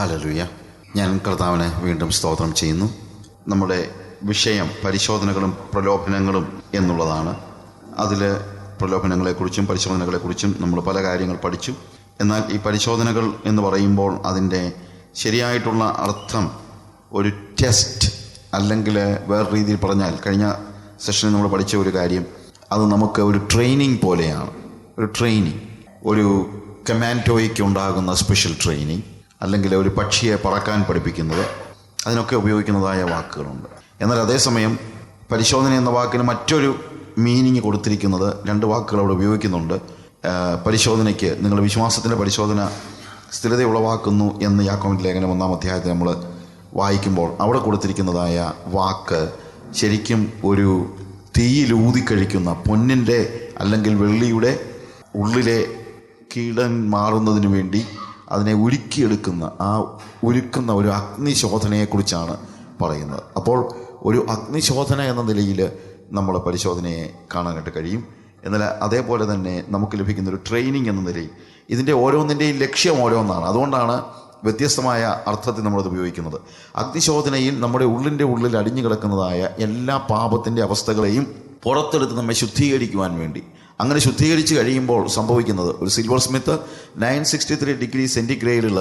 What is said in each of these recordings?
ഹലലുയ ഞാൻ കർത്താവിനെ വീണ്ടും സ്തോത്രം ചെയ്യുന്നു. നമ്മുടെ വിഷയം പരിശോധനകളും പ്രലോഭനങ്ങളും എന്നുള്ളതാണ്. അതിൽ പ്രലോഭനങ്ങളെക്കുറിച്ചും പരിശോധനകളെക്കുറിച്ചും നമ്മൾ പല കാര്യങ്ങൾ പഠിച്ചു. എന്നാൽ ഈ പരിശോധനകൾ എന്ന് പറയുമ്പോൾ അതിന്റെ ശരിയായിട്ടുള്ള അർത്ഥം ഒരു ടെസ്റ്റ് അല്ലെങ്കിൽ വേറെ രീതിയിൽ പറഞ്ഞാൽ കഴിഞ്ഞ സെഷനിൽ നമ്മൾ പഠിച്ച ഒരു കാര്യം അത് നമുക്ക് ഒരു ട്രെയിനിങ് പോലെയാണ്. ഒരു ട്രെയിനിങ്. ഒരു കമാൻഡോയ്ക്ക് ഉണ്ടാകുന്ന സ്പെഷ്യൽ ട്രെയിനിങ്. അല്ലെങ്കിൽ ഒരു പക്ഷിയെ പറക്കാൻ പഠിപ്പിക്കുന്നത് അതിനൊക്കെ ഉപയോഗിക്കുന്നതായ വാക്കുകളുണ്ട്. എന്നാൽ അതേസമയം പരിശോധന എന്ന വാക്കിന് മറ്റൊരു മീനിങ് കൊടുത്തിരിക്കുന്നത് രണ്ട് വാക്കുകൾ അവിടെ ഉപയോഗിക്കുന്നുണ്ട്. പരിശോധനയ്ക്ക് നിങ്ങളുടെ വിശ്വാസത്തിന്റെ പരിശോധന സ്ഥിരത ഉളവാക്കുന്നു എന്ന് യാക്കോമിന്റെ ലേഖനം ഒന്നാം അധ്യായത്തിൽ നമ്മൾ വായിക്കുമ്പോൾ അവിടെ കൊടുത്തിരിക്കുന്നതായ വാക്ക് ശരിക്കും ഒരു തീയിലൂതി കഴിക്കുന്ന പൊന്നിന്റെ അല്ലെങ്കിൽ വെള്ളിയുടെ ഉള്ളിലെ കീടൻ മാറുന്നതിന് വേണ്ടി അതിനെ ഉരുക്കിയെടുക്കുന്ന ആ ഉരുക്കുന്ന ഒരു അഗ്നിശോധനയെക്കുറിച്ചാണ് പറയുന്നത്. അപ്പോൾ ഒരു അഗ്നിശോധന എന്ന നിലയിൽ നമ്മൾ പരിശോധനയെ കാണാനായിട്ട് കഴിയും. എന്നാൽ അതേപോലെ തന്നെ നമുക്ക് ലഭിക്കുന്ന ഒരു ട്രെയിനിങ് എന്ന നിലയിൽ ഇതിന്റെ ഓരോന്നിന്റെയും ലക്ഷ്യം ഓരോന്നാണ്. അതുകൊണ്ടാണ് വ്യത്യസ്തമായ അർത്ഥത്തിൽ നമ്മളത് ഉപയോഗിക്കുന്നത്. അഗ്നിശോധനയിൽ നമ്മുടെ ഉള്ളിന്റെ ഉള്ളിൽ അടിഞ്ഞു കിടക്കുന്നതായ എല്ലാ പാപത്തിന്റെ അവസ്ഥകളെയും പുറത്തെടുത്ത് നമ്മെ ശുദ്ധീകരിക്കുവാൻ വേണ്ടി അങ്ങനെ ശുദ്ധീകരിച്ച് കഴിയുമ്പോൾ സംഭവിക്കുന്നത് ഒരു silver smith nine sixty three degree സെന്റിഗ്രേഡിൽ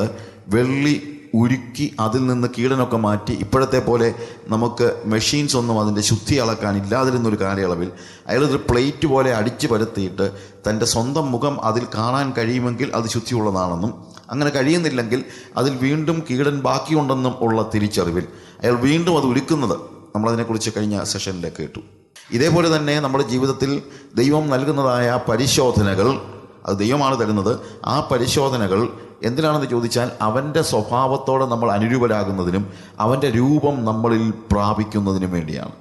വെള്ളി ഉരുക്കി അതിൽ നിന്ന് കീടനൊക്കെ മാറ്റി ഇപ്പോഴത്തെ പോലെ നമുക്ക് മെഷീൻസ് ഒന്നും അതിന്റെ ശുദ്ധി അളക്കാൻ ഇല്ലാതിരുന്നൊരു കാലയളവിൽ അയാളൊരു പ്ലേറ്റ് പോലെ അടിച്ചു പരത്തിയിട്ട് തന്റെ സ്വന്തം മുഖം അതിൽ കാണാൻ കഴിയുമെങ്കിൽ അത് ശുദ്ധിയുള്ളതാണെന്നും അങ്ങനെ കഴിയുന്നില്ലെങ്കിൽ അതിൽ വീണ്ടും കീടൻ ബാക്കിയുണ്ടെന്നും ഉള്ള തിരിച്ചറിവിൽ അയാൾ വീണ്ടും അത് ഉരുക്കുന്നത് നമ്മളതിനെക്കുറിച്ച് കഴിഞ്ഞ സെഷനിലേക്ക് കേട്ടു. ഇതേപോലെ തന്നെ നമ്മുടെ ജീവിതത്തിൽ ദൈവം നൽകുന്നതായ പരിശോധനകൾ അത് ദൈവമാണ് തരുന്നത്. ആ പരിശോധനകൾ എന്തിനാണെന്ന് ചോദിച്ചാൽ അവന്റെ സ്വഭാവത്തോടെ നമ്മൾ അനുരൂപരാകുന്നതിനും അവന്റെ രൂപം നമ്മളിൽ പ്രാപിക്കുന്നതിനും വേണ്ടിയാണ്.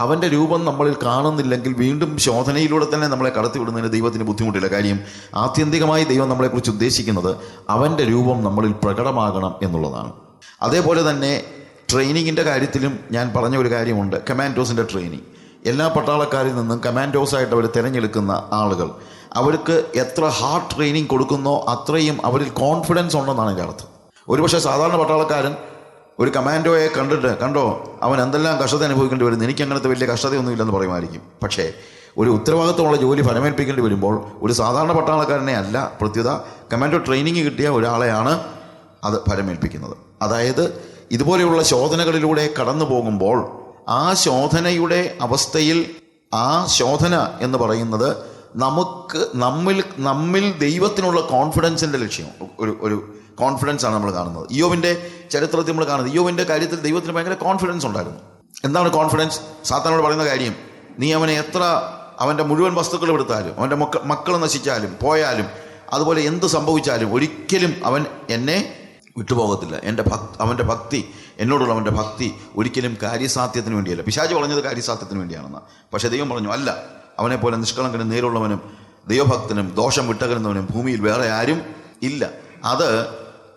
അവന്റെ രൂപം നമ്മളിൽ കാണുന്നില്ലെങ്കിൽ വീണ്ടും ശോധനയിലൂടെ തന്നെ നമ്മളെ കടത്തിവിടുന്നതിന് ദൈവത്തിന് ബുദ്ധിമുട്ടില്ല. കാര്യം ആത്യന്തികമായി ദൈവം നമ്മളെക്കുറിച്ച് ഉദ്ദേശിക്കുന്നത് അവന്റെ രൂപം നമ്മളിൽ പ്രകടമാകണം എന്നുള്ളതാണ്. അതേപോലെ തന്നെ ട്രെയിനിങ്ങിന്റെ കാര്യത്തിലും ഞാൻ പറഞ്ഞ ഒരു കാര്യമുണ്ട്. കമാൻഡോസിന്റെ ട്രെയിനിങ്. എല്ലാ പട്ടാളക്കാരിൽ നിന്നും കമാൻഡോസായിട്ട് അവർ തിരഞ്ഞെടുക്കുന്ന ആളുകൾ. അവർക്ക് എത്ര ഹാർഡ് ട്രെയിനിങ് കൊടുക്കുന്നോ അത്രയും അവരിൽ കോൺഫിഡൻസ് ഉണ്ടെന്നാണ് എന്റെ അർത്ഥം. ഒരുപക്ഷെ സാധാരണ പട്ടാളക്കാരൻ ഒരു കമാൻഡോയെ കണ്ടിട്ട് കണ്ടോ അവൻ എന്തെല്ലാം കഷ്ടത അനുഭവിക്കേണ്ടി വരുന്നു എനിക്ക് അങ്ങനത്തെ വലിയ കഷ്ടതയൊന്നുമില്ലെന്ന് പറയുമായിരിക്കും. പക്ഷേ ഒരു ഉത്തരവാദിത്തമുള്ള ജോലി ഫലമേൽപ്പിക്കേണ്ടി വരുമ്പോൾ ഒരു സാധാരണ പട്ടാളക്കാരനെ അല്ല പ്രത്യുത കമാൻഡോ ട്രെയിനിങ് കിട്ടിയ ഒരാളെയാണ് അത് ഫലമേൽപ്പിക്കുന്നത്. അതായത് ഇതുപോലെയുള്ള ശോധനകളിലൂടെ കടന്നു പോകുമ്പോൾ ആ ശോധനയുടെ അവസ്ഥയിൽ ആ ശോധന എന്ന് പറയുന്നത് നമുക്ക് നമ്മിൽ നമ്മിൽ ദൈവത്തിനുള്ള കോൺഫിഡൻസിന്റെ ലക്ഷ്യം. ഒരു ഒരു കോൺഫിഡൻസ് ആണ് നമ്മൾ കാണുന്നത്. ഇയോവിന്റെ ചരിത്രത്തിൽ നമ്മൾ കാണുന്നത് ഇയോവിന്റെ കാര്യത്തിൽ ദൈവത്തിന് ഭയങ്കര കോൺഫിഡൻസ് ഉണ്ടായിരുന്നു. എന്താണ് കോൺഫിഡൻസ് സാത്താനോട് പറയുന്ന കാര്യം നീ അവനെ എത്ര അവന്റെ മുഴുവൻ വസ്തുക്കൾ എടുത്താലും അവന്റെ മക്ക മക്കൾ നശിച്ചാലും പോയാലും അതുപോലെ എന്ത് സംഭവിച്ചാലും ഒരിക്കലും അവൻ എന്നെ വിട്ടുപോകത്തില്ല. എന്റെ ഭക് അവന്റെ ഭക്തി എന്നോടുള്ള അവന്റെ ഭക്തി ഒരിക്കലും കാര്യസാധ്യത്തിന് വേണ്ടിയല്ല. പിശാജ് പറഞ്ഞത് കാര്യസാധ്യത്തിന് വേണ്ടിയാണെന്ന്. പക്ഷേ ദൈവം പറഞ്ഞു അല്ല അവനെ പോലെ നിഷ്കളങ്കനും നേരുള്ളവനും ദൈവഭക്തനും ദോഷം വിട്ടകരുന്നവനും ഭൂമിയിൽ വേറെ ആരും ഇല്ല. അത്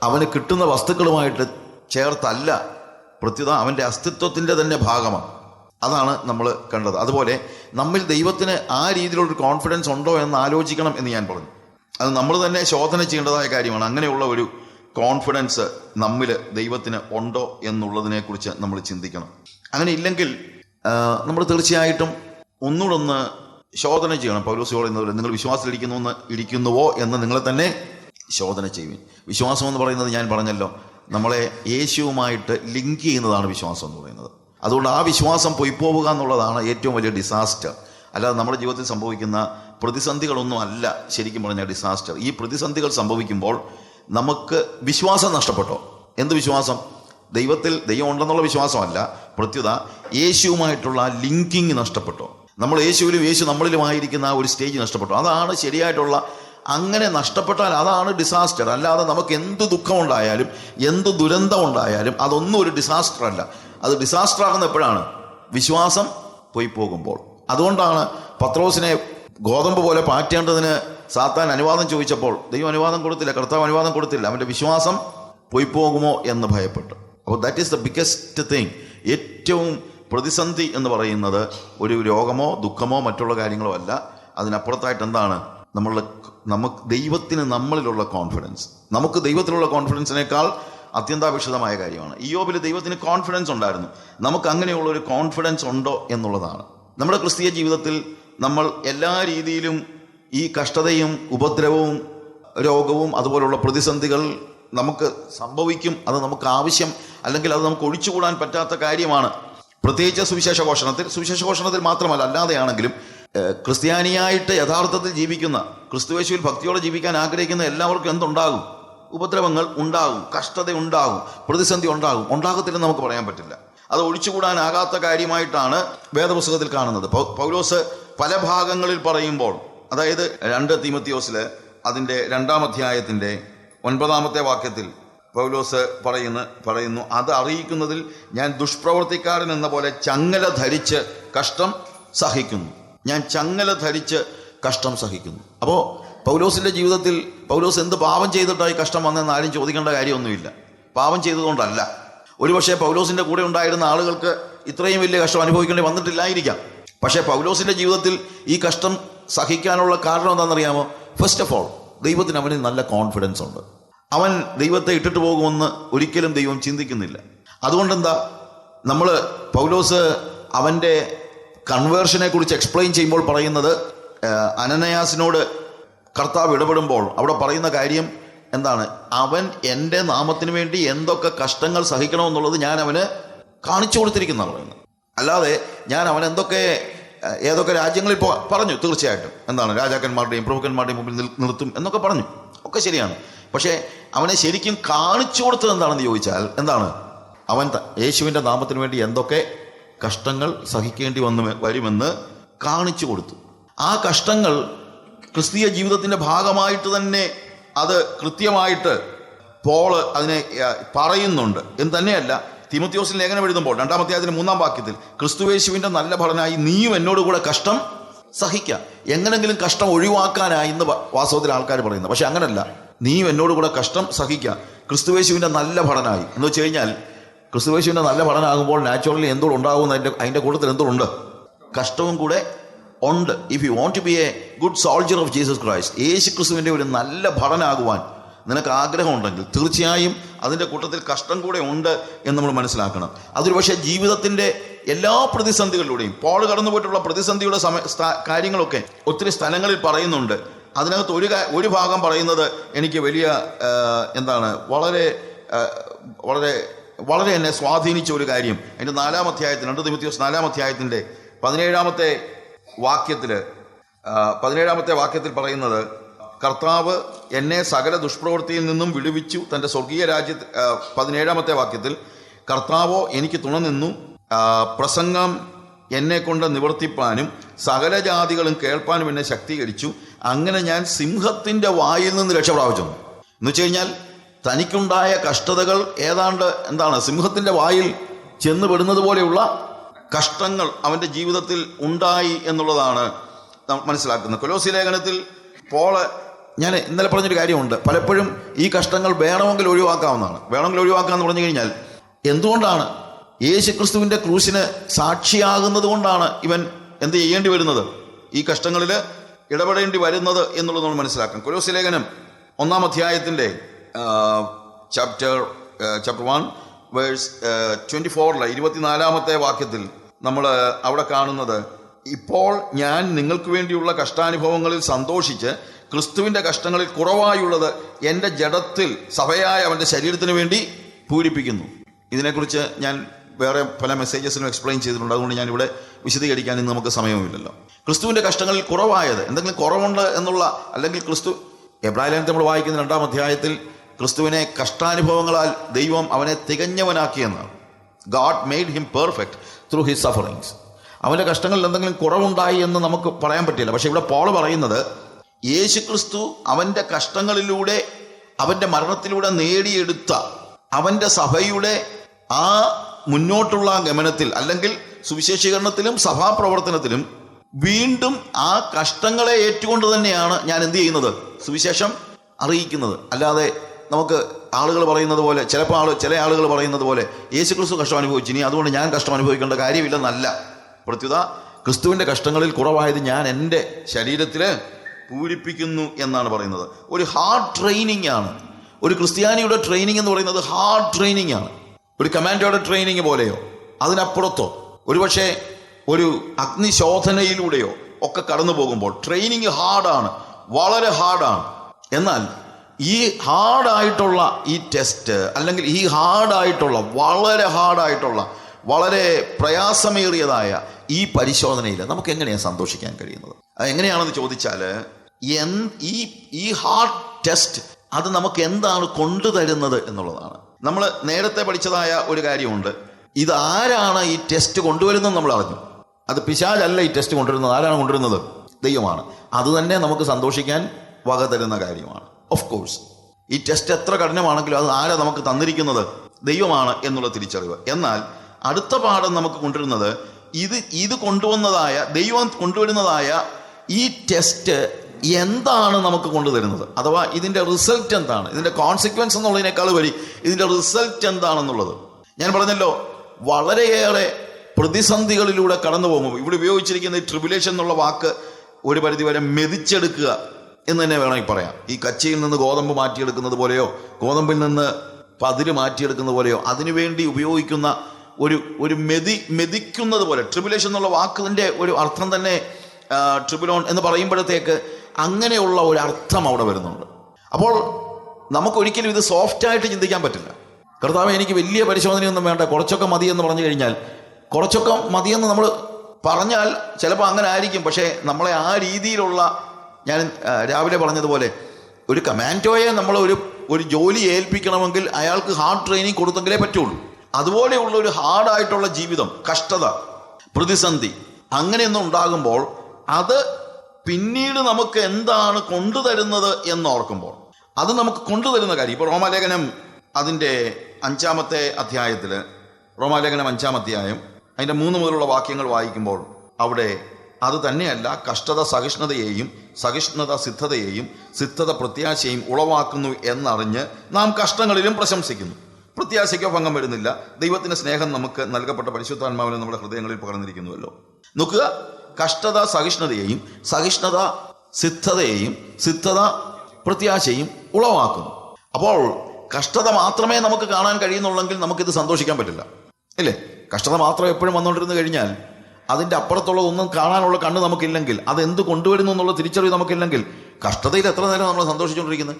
അവന് കിട്ടുന്ന വസ്തുക്കളുമായിട്ട് ചേർത്തല്ല. പ്രത്യുത അവന്റെ അസ്തിത്വത്തിന്റെ തന്നെ ഭാഗമാണ്. അതാണ് നമ്മൾ കണ്ടത്. അതുപോലെ നമ്മിൽ ദൈവത്തിന് ആ രീതിയിലുള്ളൊരു കോൺഫിഡൻസ് ഉണ്ടോ എന്ന് ആലോചിക്കണം എന്ന് ഞാൻ പറഞ്ഞു. അത് നമ്മൾ തന്നെ ശോധന ചെയ്യേണ്ടതായ കാര്യമാണ്. അങ്ങനെയുള്ള ഒരു കോൺഫിഡൻസ് നമ്മിൽ ദൈവത്തിന് ഉണ്ടോ എന്നുള്ളതിനെക്കുറിച്ച് നമ്മൾ ചിന്തിക്കണം. അങ്ങനെ ഇല്ലെങ്കിൽ നമ്മൾ തീർച്ചയായിട്ടും ഒന്നുകൂടെ ഒന്ന് ശോധന ചെയ്യണം. പൗലോസ് എന്നവർ നിങ്ങൾ വിശ്വാസത്തിലിരിക്കുന്നു എന്ന് ഇരിക്കുന്നുവോ എന്ന് നിങ്ങളെ തന്നെ ശോധന ചെയ്യുവിൻ. വിശ്വാസം എന്ന് പറയുന്നത് ഞാൻ പറഞ്ഞല്ലോ നമ്മളെ യേശുവുമായിട്ട് ലിങ്ക് ചെയ്യുന്നതാണ് വിശ്വാസം എന്ന് പറയുന്നത്. അതുകൊണ്ട് ആ വിശ്വാസം പൊയ്പോവുക എന്നുള്ളതാണ് ഏറ്റവും വലിയ ഡിസാസ്റ്റർ അല്ലാതെ നമ്മുടെ ജീവിതത്തിൽ സംഭവിക്കുന്ന പ്രതിസന്ധികളൊന്നും അല്ല ശരിക്കും പറഞ്ഞാൽ ഡിസാസ്റ്റർ ഈ പ്രതിസന്ധികൾ സംഭവിക്കുമ്പോൾ നമുക്ക് വിശ്വാസം നഷ്ടപ്പെട്ടോ? എന്ത് വിശ്വാസം? ദൈവത്തിൽ ദൈവം ഉണ്ടെന്നുള്ള വിശ്വാസമല്ല. പ്രത്യുത യേശുവുമായിട്ടുള്ള ലിങ്കിങ് നഷ്ടപ്പെട്ടോ? നമ്മൾ യേശുവിലും യേശു നമ്മളിലുമായിരിക്കുന്ന ആ ഒരു സ്റ്റേജ് നഷ്ടപ്പെട്ടു? അതാണ് ശരിയായിട്ടുള്ള അങ്ങനെ നഷ്ടപ്പെട്ടാൽ അതാണ് ഡിസാസ്റ്റർ അല്ലാതെ നമുക്ക് എന്ത് ദുഃഖമുണ്ടായാലും എന്ത് ദുരന്തം ഉണ്ടായാലും അതൊന്നും ഒരു ഡിസാസ്റ്റർ അല്ല. അത് ഡിസാസ്റ്റർ ആകുന്ന എപ്പോഴാണ്? വിശ്വാസം പോയി പോകുമ്പോൾ. അതുകൊണ്ടാണ് പത്രോസിനെ ഗോതമ്പ് പോലെ പാറ്റേണ്ടതിന് സാത്താൻ അനുവാദം ചോദിച്ചപ്പോൾ ദൈവം അനുവാദം കൊടുത്തില്ല കർത്താവ് അനുവാദം കൊടുത്തില്ല അവന്റെ വിശ്വാസം പോയി പോകുമോ എന്ന് ഭയപ്പെട്ടു. അപ്പോൾ that is the biggest thing ഏറ്റവും പ്രതിസന്ധി എന്ന് പറയുന്നത് ഒരു രോഗമോ ദുഃഖമോ മറ്റുള്ള കാര്യങ്ങളോ അല്ല. അതിനപ്പുറത്തായിട്ട് എന്താണ്? നമ്മളുടെ നമുക്ക് ദൈവത്തിന് നമ്മളിലുള്ള കോൺഫിഡൻസ് നമുക്ക് ദൈവത്തിലുള്ള കോൺഫിഡൻസിനേക്കാൾ അത്യന്താപേക്ഷിതമായ കാര്യമാണ്. യോബിൽ ദൈവത്തിന് കോൺഫിഡൻസ് ഉണ്ടായിരുന്നു. നമുക്ക് അങ്ങനെയുള്ള ഒരു കോൺഫിഡൻസ് ഉണ്ടോ എന്നുള്ളതാണ്. നമ്മുടെ ക്രിസ്തീയ ജീവിതത്തിൽ നമ്മൾ എല്ലാ രീതിയിലും ഈ കഷ്ടതയും ഉപദ്രവവും രോഗവും അതുപോലുള്ള പ്രതിസന്ധികൾ നമുക്ക് സംഭവിക്കും അത് നമുക്ക് ആവശ്യം അല്ലെങ്കിൽ അത് നമുക്ക് ഒഴിച്ചുകൂടാൻ പറ്റാത്ത കാര്യമാണ്. പ്രത്യേകിച്ച് സുവിശേഷ ഘോഷണത്തിൽ സുവിശേഷ ഘോഷണത്തിൽ മാത്രമല്ല അല്ലാതെയാണെങ്കിലും ക്രിസ്ത്യാനിയായിട്ട് യഥാർത്ഥത്തിൽ ജീവിക്കുന്ന ക്രിസ്തുവേശുവിൽ ഭക്തിയോടെ ജീവിക്കാൻ ആഗ്രഹിക്കുന്ന എല്ലാവർക്കും എന്തുണ്ടാകും? ഉപദ്രവങ്ങൾ ഉണ്ടാകും കഷ്ടത ഉണ്ടാകും പ്രതിസന്ധി ഉണ്ടാകും. ഉണ്ടാകത്തില്ലെന്ന് നമുക്ക് പറയാൻ പറ്റില്ല. അത് ഒഴിച്ചുകൂടാനാകാത്ത കാര്യമായിട്ടാണ് വേദപുസ്തകത്തിൽ കാണുന്നത്. പൗലോസ് പല ഭാഗങ്ങളിൽ പറയുമ്പോൾ അതായത് രണ്ട് തീമത്തിയോസിൽ അതിന്റെ രണ്ടാം അധ്യായത്തിന്റെ ഒൻപതാമത്തെ വാക്യത്തിൽ പൗലോസ് പറയുന്നു പറയുന്നു അത് അറിയിക്കുന്നതിൽ ഞാൻ ദുഷ്പ്രവർത്തിക്കാരൻ എന്ന പോലെ ചങ്ങല ധരിച്ച് കഷ്ടം സഹിക്കുന്നു. ഞാൻ ചങ്ങല ധരിച്ച് കഷ്ടം സഹിക്കുന്നു. അപ്പോൾ പൗലോസിന്റെ ജീവിതത്തിൽ പൗലോസ് എന്ത് പാപം ചെയ്തിട്ടായി കഷ്ടം വന്നെന്ന് ആരും ചോദിക്കേണ്ട കാര്യമൊന്നുമില്ല. പാപം ചെയ്തതുകൊണ്ടല്ല. ഒരുപക്ഷെ പൗലോസിന്റെ കൂടെ ഉണ്ടായിരുന്ന ആളുകൾക്ക് ഇത്രയും വലിയ കഷ്ടം അനുഭവിക്കേണ്ടി വന്നിട്ടില്ലായിരിക്കാം. പക്ഷേ പൗലോസിന്റെ ജീവിതത്തിൽ ഈ കഷ്ടം സഹിക്കാനുള്ള കാരണം എന്താണെന്നറിയാമോ? ഫസ്റ്റ് ഓഫ് ഓൾ ദൈവത്തിന് അവന് നല്ല കോൺഫിഡൻസ് ഉണ്ട്. അവൻ ദൈവത്തെ ഇട്ടിട്ട് പോകുമെന്ന് ഒരിക്കലും ദൈവം ചിന്തിക്കുന്നില്ല. അതുകൊണ്ടെന്താ? നമ്മൾ പൗലോസ് അവന്റെ കൺവേർഷനെ കുറിച്ച് എക്സ്പ്ലെയിൻ ചെയ്യുമ്പോൾ പറയുന്നത് അനനയാസിനോട് കർത്താവ് ഇടപെടുമ്പോൾ അവിടെ പറയുന്ന കാര്യം എന്താണ്? അവൻ എന്റെ നാമത്തിന് വേണ്ടി എന്തൊക്കെ കഷ്ടങ്ങൾ സഹിക്കണമെന്നുള്ളത് ഞാൻ അവന് കാണിച്ചു കൊടുത്തിരിക്കുന്നതാണ് പറയുന്നത്. അല്ലാതെ ഞാൻ അവൻ എന്തൊക്കെ ഏതൊക്കെ രാജ്യങ്ങളിൽ പോകാം പറഞ്ഞു തീർച്ചയായിട്ടും. എന്താണ്? രാജാക്കന്മാരുടെയും പ്രഭുക്കന്മാരുടെയും മുമ്പിൽ നിർത്തും എന്നൊക്കെ പറഞ്ഞു. ഒക്കെ ശരിയാണ്. പക്ഷേ അവനെ ശരിക്കും കാണിച്ചു കൊടുത്തത് എന്താണെന്ന് ചോദിച്ചാൽ എന്താണ്? അവൻ യേശുവിന്റെ നാമത്തിന് വേണ്ടി എന്തൊക്കെ കഷ്ടങ്ങൾ സഹിക്കേണ്ടി വന്നു വരുമെന്ന് കാണിച്ചു കൊടുത്തു. ആ കഷ്ടങ്ങൾ ക്രിസ്തീയ ജീവിതത്തിന്റെ ഭാഗമായിട്ട് തന്നെ അത് കൃത്യമായിട്ട് പോൾ അതിനെ പറയുന്നുണ്ട്. എന്ന് തന്നെയല്ല തിമത്യോസിൽ ലേഖനം എഴുതുമ്പോൾ രണ്ടാമത്തെ അതിന് മൂന്നാം വാക്യത്തിൽ ക്രിസ്തുവേശുവിന്റെ നല്ല ഭടനായി നീയും എന്നോട് കൂടെ കഷ്ടം സഹിക്കാം. എങ്ങനെങ്കിലും കഷ്ടം ഒഴിവാക്കാനായി ഇന്ന് വ- വാസ്തവത്തിൽ ആൾക്കാർ പറയുന്നത് പക്ഷെ അങ്ങനല്ല. നീയും എന്നോട് കൂടെ കഷ്ടം സഹിക്കാം. ക്രിസ്തുവേശുവിന്റെ നല്ല ഭടനായി. എന്ന് വെച്ച് കഴിഞ്ഞാൽ ക്രിസ്തുവേശുവിന്റെ നല്ല ഭടനാകുമ്പോൾ നാച്ചുറലി എന്തോ ഉണ്ടാകുമെന്ന് അതിന്റെ അതിന്റെ കൂട്ടത്തിൽ എന്തോടുണ്ട് കഷ്ടവും കൂടെ ഉണ്ട്. If you want to be a good soldier of Jesus Christ യേശു ക്രിസ്തുവിന്റെ ഒരു നല്ല ഭടനാകുവാൻ നിനക്ക് ആഗ്രഹമുണ്ടെങ്കിൽ തീർച്ചയായും അതിന്റെ കൂട്ടത്തിൽ കഷ്ടം കൂടെ ഉണ്ട് എന്ന് നമ്മൾ മനസ്സിലാക്കണം. അതൊരു പക്ഷേ ജീവിതത്തിന്റെ എല്ലാ പ്രതിസന്ധികളിലൂടെയും പോൾ കടന്നു പോയിട്ടുള്ള പ്രതിസന്ധിയുടെ സമയ കാര്യങ്ങളൊക്കെ ഒത്തിരി സ്ഥലങ്ങളിൽ പറയുന്നുണ്ട്. അതിനകത്ത് ഒരു ഒരു ഭാഗം പറയുന്നത് എനിക്ക് വലിയ എന്താണ് വളരെ വളരെ വളരെ എന്നെ സ്വാധീനിച്ച ഒരു കാര്യം. എന്റെ നാലാം അധ്യായത്തിൽ രണ്ട് ദിവസം നാലാം അധ്യായത്തിന്റെ പതിനേഴാമത്തെ വാക്യത്തിൽ പതിനേഴാമത്തെ വാക്യത്തിൽ പറയുന്നത് കർത്താവ് എന്നെ സകല ദുഷ്പ്രവൃത്തിയിൽ നിന്നും വിടുവിച്ചു തന്റെ സ്വർഗീയ രാജ്യത്ത് ആ, പതിനേഴാമത്തെ വാക്യത്തിൽ കർത്താവോ എനിക്ക് തുണ നിന്നു. പ്രസംഗം എന്നെ കൊണ്ട് നിവർത്തിപ്പാനും സകല ജാതികളും കേൾപ്പാനും എന്നെ ശക്തീകരിച്ചു. അങ്ങനെ ഞാൻ സിംഹത്തിന്റെ വായിൽ നിന്ന് രക്ഷ പ്രാപിച്ചു എന്ന് വെച്ച് കഴിഞ്ഞാൽ തനിക്കുണ്ടായ കഷ്ടതകൾ ഏതാണ്ട് എന്താണ് സിംഹത്തിന്റെ വായിൽ ചെന്ന് പെടുന്നത് പോലെയുള്ള കഷ്ടങ്ങൾ അവന്റെ ജീവിതത്തിൽ ഉണ്ടായി എന്നുള്ളതാണ് മനസ്സിലാക്കുന്നത്. കൊലോസി ലേഖനത്തിൽ പോൾ ഞാൻ ഇന്നലെ പറഞ്ഞൊരു കാര്യമുണ്ട്. പലപ്പോഴും ഈ കഷ്ടങ്ങൾ വേണമെങ്കിൽ ഒഴിവാക്കാവുന്നതാണ്. വേണമെങ്കിൽ ഒഴിവാക്കാമെന്ന് പറഞ്ഞു കഴിഞ്ഞാൽ എന്തുകൊണ്ടാണ് യേശു ക്രിസ്തുവിന്റെ ക്രൂശിന് സാക്ഷിയാകുന്നത് കൊണ്ടാണ് ഇവൻ എന്ത് ചെയ്യേണ്ടി വരുന്നത്? ഈ കഷ്ടങ്ങളിൽ ഇടപെടേണ്ടി വരുന്നത് എന്നുള്ളത് നമ്മൾ മനസ്സിലാക്കാം കൊലോസി ലേഖനം ഒന്നാം അധ്യായത്തിന്റെ chapter chapter one verse twenty ഫോറിലെ ഇരുപത്തിനാലാമത്തെ വാക്യത്തിൽ നമ്മൾ അവിടെ കാണുന്നത് ഇപ്പോൾ ഞാൻ നിങ്ങൾക്ക് വേണ്ടിയുള്ള കഷ്ടാനുഭവങ്ങളിൽ സന്തോഷിച്ച് ക്രിസ്തുവിന്റെ കഷ്ടങ്ങളിൽ കുറവായുള്ളത് എന്റെ ജഡത്തിൽ സഭയായ അവന്റെ ശരീരത്തിന് വേണ്ടി പൂരിപ്പിക്കുന്നു. ഇതിനെക്കുറിച്ച് ഞാൻ വേറെ പല മെസ്സേജസിലും എക്സ്പ്ലെയിൻ ചെയ്തിട്ടുണ്ട്. അതുകൊണ്ട് ഞാനിവിടെ വിശദീകരിക്കാൻ ഇന്ന് നമുക്ക് സമയമില്ലല്ലോ ക്രിസ്തുവിന്റെ കഷ്ടങ്ങളിൽ കുറവായത് എന്തെങ്കിലും കുറവുണ്ട് എന്നുള്ള അല്ലെങ്കിൽ ക്രിസ്തു എബ്രാഹിം നമ്മൾ വായിക്കുന്ന രണ്ടാം അധ്യായത്തിൽ ക്രിസ്തുവിനെ കഷ്ടാനുഭവങ്ങളാൽ ദൈവം അവനെ തികഞ്ഞവനാക്കിയെന്നാണ് God made him perfect through his sufferings അവന്റെ കഷ്ടങ്ങളിൽ എന്തെങ്കിലും കുറവുണ്ടായി എന്ന് നമുക്ക് പറയാൻ പറ്റില്ല. പക്ഷേ ഇവിടെ പോൾ പറയുന്നത് യേശു ക്രിസ്തു അവന്റെ കഷ്ടങ്ങളിലൂടെ അവന്റെ മരണത്തിലൂടെ നേടിയെടുത്ത അവന്റെ സഭയുടെ ആ മുന്നോട്ടുള്ള ഗമനത്തിൽ അല്ലെങ്കിൽ സുവിശേഷീകരണത്തിലും സഭാപ്രവർത്തനത്തിലും വീണ്ടും ആ കഷ്ടങ്ങളെ ഏറ്റുകൊണ്ട് തന്നെയാണ് ഞാൻ എന്ത് ചെയ്യുന്നത്? സുവിശേഷം അറിയിക്കുന്നത്. അല്ലാതെ നമുക്ക് ആളുകൾ പറയുന്നത് പോലെ ചിലപ്പോൾ ആൾ ചില ആളുകൾ പറയുന്നത് പോലെ യേശു ക്രിസ്തു കഷ്ടം അനുഭവിച്ചു. ഇനി അതുകൊണ്ട് ഞാൻ കഷ്ടം അനുഭവിക്കേണ്ട കാര്യമില്ലെന്നല്ല. പ്രത്യുത ക്രിസ്തുവിന്റെ കഷ്ടങ്ങളിൽ കുറവായത് ഞാൻ എന്റെ ശരീരത്തിൽ പൂരിപ്പിക്കുന്നു എന്നാണ് പറയുന്നത്. ഒരു ഹാർഡ് ട്രെയിനിങ് ആണ്. ഒരു ക്രിസ്ത്യാനിയുടെ ട്രെയിനിങ് എന്ന് പറയുന്നത് ഹാർഡ് ട്രെയിനിങ് ആണ്. ഒരു കമാൻഡോയുടെ ട്രെയിനിങ് പോലെയോ അതിനപ്പുറത്തോ ഒരുപക്ഷെ ഒരു അഗ്നിശോധനയിലൂടെയോ ഒക്കെ കടന്നു പോകുമ്പോൾ ട്രെയിനിങ് ഹാർഡാണ് വളരെ ഹാർഡാണ് എന്നാൽ ഈ ഹാർഡായിട്ടുള്ള ഈ ടെസ്റ്റ് അല്ലെങ്കിൽ ഈ ഹാർഡായിട്ടുള്ള വളരെ ഹാർഡായിട്ടുള്ള വളരെ പ്രയാസമേറിയതായ ഈ പരിശോധനയിൽ നമുക്ക് എങ്ങനെയാണ് സന്തോഷിക്കാൻ കഴിയുന്നത്? എങ്ങനെയാണെന്ന് ചോദിച്ചാൽ ഈ ഈ ഹാർട്ട് ടെസ്റ്റ് അത് നമുക്ക് എന്താണ് കൊണ്ടുതരുന്നത് എന്നുള്ളതാണ്. നമ്മൾ നേരത്തെ പഠിച്ചതായ ഒരു കാര്യമുണ്ട്. ഇത് ആരാണ് ഈ ടെസ്റ്റ് കൊണ്ടുവരുന്നത് നമ്മൾ അറിഞ്ഞു. അത് പിശാചല്ല ഈ ടെസ്റ്റ് കൊണ്ടുവരുന്നത്. ആരാണ് കൊണ്ടുവരുന്നത്? ദൈവമാണ്. അത് തന്നെ നമുക്ക് സന്തോഷിക്കാൻ വക തരുന്ന കാര്യമാണ്. ഓഫ് കോഴ്സ് ഈ ടെസ്റ്റ് എത്ര കഠിനമാണെങ്കിലും അത് ആരാ നമുക്ക് തന്നിരിക്കുന്നത്? ദൈവമാണ് എന്നുള്ള തിരിച്ചറിവ്. എന്നാൽ അടുത്ത പാഠം നമുക്ക് കൊണ്ടുവരുന്നത് ഇത് ഇത് കൊണ്ടുവന്നതായ ദൈവം കൊണ്ടുവരുന്നതായ ഈ ടെസ്റ്റ് എന്താണ് നമുക്ക് കൊണ്ടുതരുന്നത്? അഥവാ ഇതിന്റെ റിസൾട്ട് എന്താണ്? ഇതിന്റെ കോൺസിക്വൻസ് എന്നുള്ളതിനേക്കാൾ വരി ഇതിന്റെ റിസൾട്ട് എന്താണെന്നുള്ളത്. ഞാൻ പറഞ്ഞല്ലോ വളരെയേറെ പ്രതിസന്ധികളിലൂടെ കടന്നു പോകുമ്പോൾ ഇവിടെ ഉപയോഗിച്ചിരിക്കുന്ന ഈ ട്രിബുലേഷൻ എന്നുള്ള വാക്ക് ഒരു പരിധിവരെ മെതിച്ചെടുക്കുക എന്ന് തന്നെ വേണമെങ്കിൽ പറയാം. ഈ കച്ചിയിൽ നിന്ന് ഗോതമ്പ് മാറ്റിയെടുക്കുന്നത് പോലെയോ ഗോതമ്പിൽ നിന്ന് പതിര് മാറ്റിയെടുക്കുന്നത് പോലെയോ അതിനുവേണ്ടി ഉപയോഗിക്കുന്ന ഒരു ഒരു മെതി മെതിക്കുന്നത് പോലെ ട്രിബുലേഷൻ എന്നുള്ള വാക്കിന്റെ ഒരു അർത്ഥം തന്നെ ട്രിബുലോൺ എന്ന് പറയുമ്പോഴത്തേക്ക് അങ്ങനെയുള്ള ഒരു അർത്ഥം അവിടെ വരുന്നുണ്ട്. അപ്പോൾ നമുക്കൊരിക്കലും ഇത് സോഫ്റ്റായിട്ട് ചിന്തിക്കാൻ പറ്റില്ല. കർത്താവ് എനിക്ക് വലിയ പരിശോധനയൊന്നും വേണ്ട. കുറച്ചൊക്കെ മതിയെന്ന് പറഞ്ഞു കഴിഞ്ഞാൽ കുറച്ചൊക്കെ മതിയെന്ന് നമ്മൾ പറഞ്ഞാൽ ചിലപ്പോൾ അങ്ങനെ ആയിരിക്കും. പക്ഷേ നമ്മളെ ആ രീതിയിലുള്ള ഞാൻ രാവിലെ പറഞ്ഞതുപോലെ ഒരു കമാൻഡോയെ നമ്മൾ ഒരു ഒരു ജോലി ഏൽപ്പിക്കണമെങ്കിൽ അയാൾക്ക് ഹാർഡ് ട്രെയിനിങ് കൊടുത്തെങ്കിലേ പറ്റുള്ളൂ. അതുപോലെയുള്ള ഒരു ഹാർഡായിട്ടുള്ള ജീവിതം കഷ്ടത പ്രതിസന്ധി അങ്ങനെയൊന്നും ഉണ്ടാകുമ്പോൾ അത് പിന്നീട് നമുക്ക് എന്താണ് കൊണ്ടുതരുന്നത് എന്നോർക്കുമ്പോൾ അത് നമുക്ക് കൊണ്ടുതരുന്ന കാര്യം ഇപ്പോൾ റോമാലേഖനം അതിന്റെ അഞ്ചാമത്തെ അധ്യായത്തിൽ റോമാലേഖനം അഞ്ചാം അധ്യായം അതിന്റെ മൂന്ന് മുതലുള്ള വാക്യങ്ങൾ വായിക്കുമ്പോൾ അവിടെ അത് തന്നെയല്ല കഷ്ടത സഹിഷ്ണുതയെയും സഹിഷ്ണുത സിദ്ധതയെയും സിദ്ധത പ്രത്യാശയും ഉളവാക്കുന്നു എന്നറിഞ്ഞ് നാം കഷ്ടങ്ങളിലും പ്രശംസിക്കുന്നു. പ്രത്യാശയ്ക്കോ ഭംഗം വരുന്നില്ല. ദൈവത്തിന്റെ സ്നേഹം നമുക്ക് നൽകപ്പെട്ട പരിശുദ്ധാത്മാവിനെ നമ്മുടെ ഹൃദയങ്ങളിൽ പകർന്നിരിക്കുന്നുവല്ലോ. നോക്കുക കഷ്ടത സഹിഷ്ണുതയെയും സഹിഷ്ണുത സിദ്ധതയെയും സിദ്ധത പ്രത്യാശയും ഉളവാക്കുന്നു. അപ്പോൾ കഷ്ടത മാത്രമേ നമുക്ക് കാണാൻ കഴിയുന്നുള്ളെങ്കിൽ നമുക്കിത് സന്തോഷിക്കാൻ പറ്റില്ല. ഇല്ലേ? കഷ്ടത മാത്രം എപ്പോഴും വന്നുകൊണ്ടിരുന്നു കഴിഞ്ഞാൽ അതിന്റെ അപ്പുറത്തുള്ളതൊന്നും കാണാനുള്ള കണ്ണ് നമുക്കില്ലെങ്കിൽ അത് എന്ത് കൊണ്ടുവരുന്നു എന്നുള്ള തിരിച്ചറിവ് നമുക്കില്ലെങ്കിൽ കഷ്ടതയിൽ എത്ര നേരം നമ്മൾ സന്തോഷിച്ചുകൊണ്ടിരിക്കുന്നത്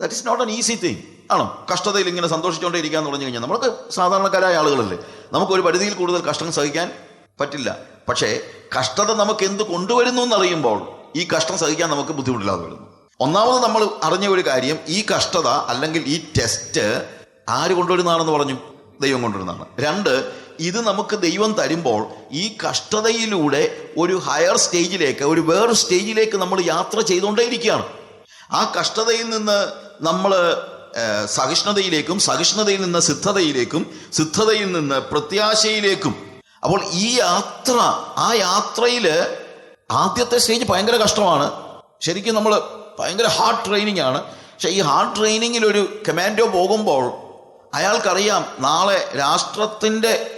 that is not an easy thing ആണോ? കഷ്ടതയിൽ ഇങ്ങനെ സന്തോഷിച്ചുകൊണ്ടേ ഇരിക്കാന്ന് പറഞ്ഞു കഴിഞ്ഞാൽ നമുക്ക് സാധാരണക്കാരായ ആളുകളല്ലേ? നമുക്കൊരു പരിധിയിൽ കൂടുതൽ കഷ്ടം സഹിക്കാൻ പറ്റില്ല. പക്ഷേ കഷ്ടത നമുക്ക് എന്ത് കൊണ്ടുവരുന്നു എന്നറിയുമ്പോൾ ഈ കഷ്ടം സഹിക്കാൻ നമുക്ക് ബുദ്ധിമുട്ടില്ലാതെ വരുന്നു. ഒന്നാമത് നമ്മൾ അറിഞ്ഞ ഒരു കാര്യം ഈ കഷ്ടത അല്ലെങ്കിൽ ഈ ടെസ്റ്റ് ആര് കൊണ്ടുവരുന്നതാണെന്ന് പറഞ്ഞു? ദൈവം കൊണ്ടുവരുന്നതാണ്. രണ്ട് ഇത് നമുക്ക് ദൈവം തരുമ്പോൾ ഈ കഷ്ടതയിലൂടെ ഒരു ഹയർ സ്റ്റേജിലേക്ക് ഒരു വേറൊരു സ്റ്റേജിലേക്ക് നമ്മൾ യാത്ര ചെയ്തുകൊണ്ടേയിരിക്കുകയാണ്. ആ കഷ്ടതയിൽ നിന്ന് നമ്മൾ സഹിഷ്ണുതയിലേക്കും സഹിഷ്ണുതയിൽ നിന്ന് സിദ്ധതയിലേക്കും സിദ്ധതയിൽ നിന്ന് പ്രത്യാശയിലേക്കും അപ്പോൾ ഈ യാത്ര ആ യാത്രയിൽ ആദ്യത്തെ സ്റ്റേജ് ഭയങ്കര കഷ്ടമാണ്. ശരിക്കും നമ്മൾ ഭയങ്കര ഹാർഡ് ട്രെയിനിങ് ആണ്. പക്ഷേ ഈ ഹാർഡ് ട്രെയിനിങ്ങിൽ ഒരു കമാൻഡോ പോകുമ്പോൾ അയാൾക്കറിയാം നാളെ രാഷ്ട്രത്തിന്റെ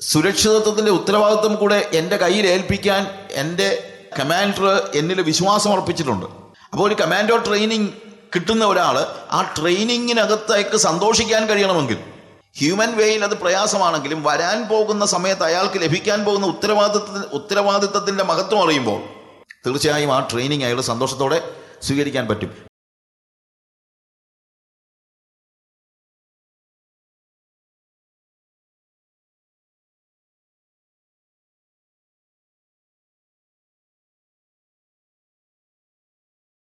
സുരക്ഷിതത്വത്തിന്റെ ഉത്തരവാദിത്വം കൂടെ എന്റെ കയ്യിൽ ഏൽപ്പിക്കാൻ എന്റെ കമാൻഡർ എന്നിൽ വിശ്വാസം അർപ്പിച്ചിട്ടുണ്ട്. അപ്പോൾ ഒരു കമാൻഡോ ട്രെയിനിങ് കിട്ടുന്ന ഒരാൾ ആ ട്രെയിനിങ്ങിനകത്തേക്ക് സന്തോഷിക്കാൻ കഴിയണമെങ്കിൽ ഹ്യൂമൻ വേയിൽ അത് പ്രയാസമാണെങ്കിലും വരാൻ പോകുന്ന സമയത്ത് അയാൾക്ക് ലഭിക്കാൻ പോകുന്ന ഉത്തരവാദിത്വ ഉത്തരവാദിത്വത്തിന്റെ മഹത്വം അറിയുമ്പോൾ തീർച്ചയായും ആ ട്രെയിനിങ് അയാൾ സന്തോഷത്തോടെ സ്വീകരിക്കാൻ പറ്റും.